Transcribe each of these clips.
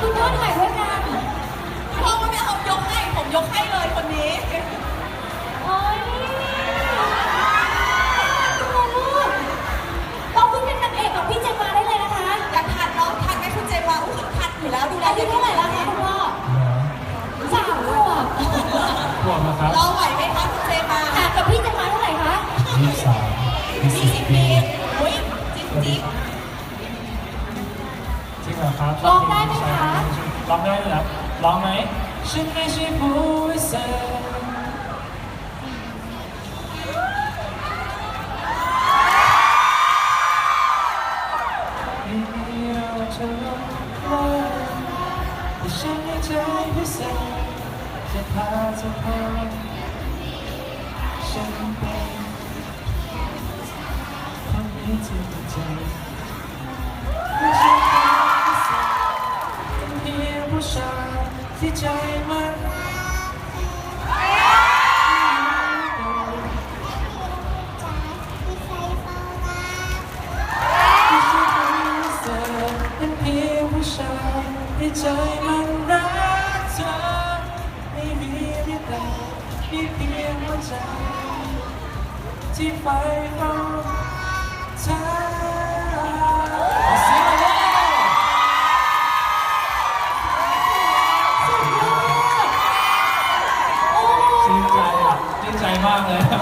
คุณพ่อถ่ายด้วยกันพ่อไม่เอายกให้ผมยกให้เลยคนนี้โอ้ยคุณลูกเราเพิ่งเป็นนางเอกกับพี่เจมมาได้เลยนะคะ อยากทันเนาะทันไหมคุณเจมส์วาอุ้ยทันอยู่แล้วดูแลอายุเท่าไหร่แล้วคะคุณพ่อสามขวบพวกนะครับเราไหวไหมคะคุณเจมส์มาห่างกับพี่เจมมาเท่าไหร่คะยี่สามยี่ยี่สิสิบบปีปีอุ้ยจิ๊บจิ๊บจริงเหรอครับร้องได้ไหมคะ ร้องได้ไหมครับร้องไหมฉันไม่ใช่ผู้วิเศษที่เราจะลงไว้แต่ฉันไม่ใจพิเศษจะพาเธอพบฉันเป็นคนที่จริงใจ ที่ใจมันใช่ความพิเศษเป็นเพียงผู้ชายที่ใจมันรักเธอไม่มีเรื่องใดมีเพียงหัวใจที่ไฟเฝ้าเธอ มากเลยขอบ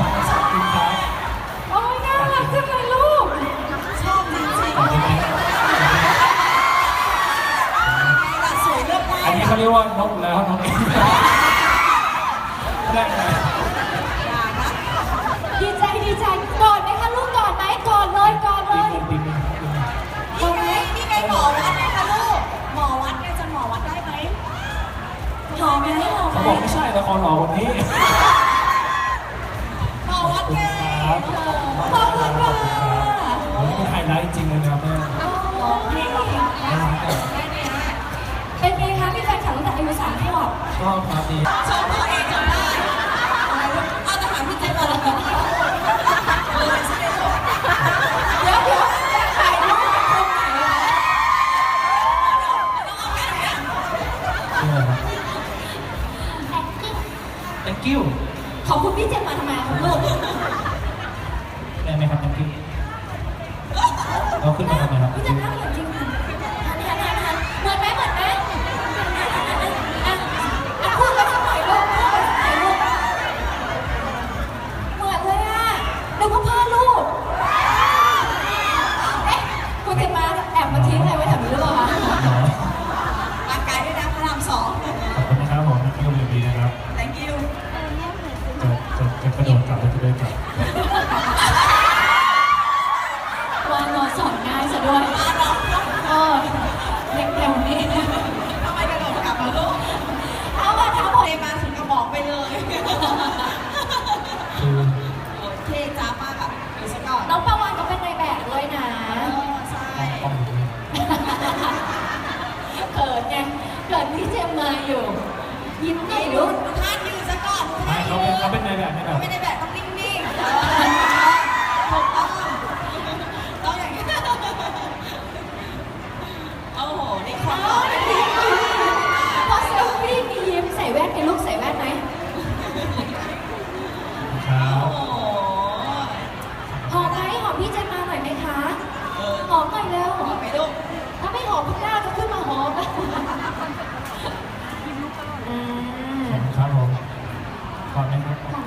คุณครับโอ้ยน่ารักจังเลยลูก ชอบจริงๆขอบคุณครับสวยเลือกได้อันนี้เขาเรียกว่านกแล้วนกเองได้ไหมอย่านะดีใจดีใจกอดไหมคะลูกกอดไหมกอดเลยกอดเลปียนึงปีนึงปีนึงนี่ไงนี่ไงหมอวัดไงคะลูก หมอวัดไงจะหมอวัดได้ไหมหอมไหมหอมเขาไหมบอกไม่ใช่ละครหล่อคนนี้หมอวัดไง ครับขอบคุณค่ะวันนี้เป็นไฮไลท์จริงเลยนะครับเนี่ยเป็นไงคะพี่แฟนคลับตั้งแต่อายุสามขวบชอบครับดีชอบตัวเองจนได้เอาแต่หาพี่เจมส์มาเลยเลยใช่ไหมลูกเดี๋ยวเดี๋ยวจะถ่ายรูปกับคนไหนอะชื่ออะไรครับ thank you ขอบคุณพี่เจมมาทำไมครับลูก ได้ไหมครับ thank you เราขึ้นมาทำไมครับพี่ thank เจม you น่าเหมือนจริงค่ะหันหันหันหันเหมือนไหมเโอเคจ้ามากอะดูซะก่อนน้องปาวานก็เป็นในแบบด้วยนะเออใช่ต้องอยู่ด้วยเกิดไงเกิดที่เจมมาอยู่ ยิ้มหน่อยลูกดูท่ายืนซะก่อนดูไม่ท่าเขายืเป็นนเขาเป็นนายแบบในแบบ ไม่ได้แบบต้องนิ่งๆเออ ก่อนนะครับ